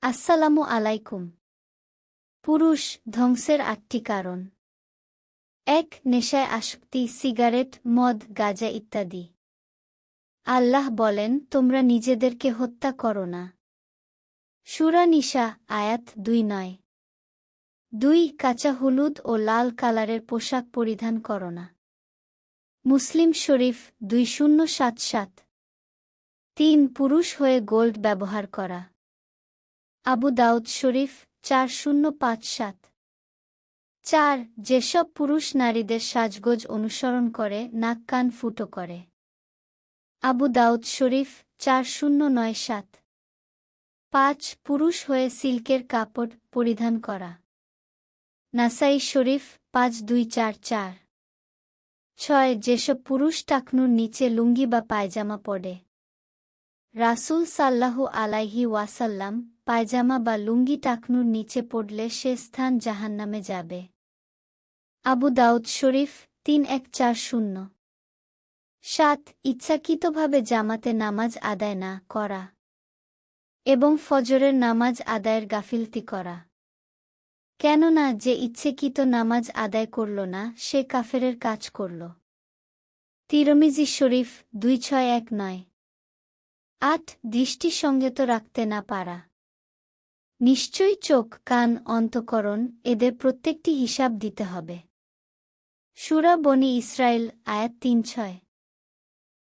আসসালামু আলাইকুম। পুরুষ ধ্বংসের আটটি কারণ। এক, নেশায় আসক্তি, সিগারেট, মদ, গাজা ইত্যাদি। আল্লাহ বলেন, তোমরা নিজেদেরকে হত্যা করো না। সুরা নিশা আয়াত দুই নয়। দুই, কাঁচা হলুদ ও লাল কালারের পোশাক পরিধান করো না। মুসলিম শরীফ দুই শূন্য সাত সাত। তিন, পুরুষ হয়ে গোল্ড ব্যবহার করা। আবু দাউদ শরীফ, চার শূন্য পাঁচ সাত। চার, যেসব পুরুষ নারীদের সাজগোজ অনুসরণ করে, নাক কান ফুটো করে। আবু দাউদ শরীফ, চার শূন্য নয় সাত। পাঁচ, পুরুষ হয়ে সিল্কের কাপড় পরিধান করা। নাসাই শরীফ, পাঁচ দুই চার চার। ছয়, যেসব পুরুষ টাকনুর নিচে লুঙ্গি বা পায়জামা পড়ে। রাসূল সাল্লাহু আলাইহি ওয়াসাল্লাম পায়জামা বা লুঙ্গি টাকনুর নিচে পড়লে সে স্থান জাহান্নামে যাবে। আবু দাউদ শরীফ, তিন এক চার শূন্য। সাত, ইচ্ছাকৃতভাবে জামাতে নামাজ আদায় না করা এবং ফজরের নামাজ আদায়ের গাফিলতি করা। কেননা যে ইচ্ছেকৃত নামাজ আদায় করল না, সে কাফেরের কাজ করল। তিরমিজি শরীফ, দুই ছয় এক নয়। আট দৃষ্টি সঙ্গত রাখতে না পারা। নিশ্চয়ই চোখ, কান, অন্তকরণ, এদের প্রত্যেকটি হিসাব দিতে হবে। সুরা বনি ইসরায়েল, আয়াত তিন ছয়।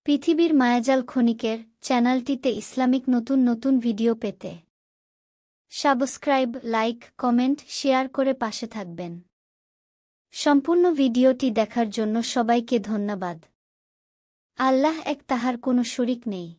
পৃথিবীর মায়াজাল ক্ষণিকের চ্যানেলটিতে ইসলামিক নতুন নতুন ভিডিও পেতে। সাবস্ক্রাইব, লাইক, কমেন্ট, শেয়ার করে পাশে থাকবেন। সম্পূর্ণ ভিডিওটি দেখার জন্য সবাইকে ধন্যবাদ। আল্লাহ এক তাহার কোনো শরিক নেই।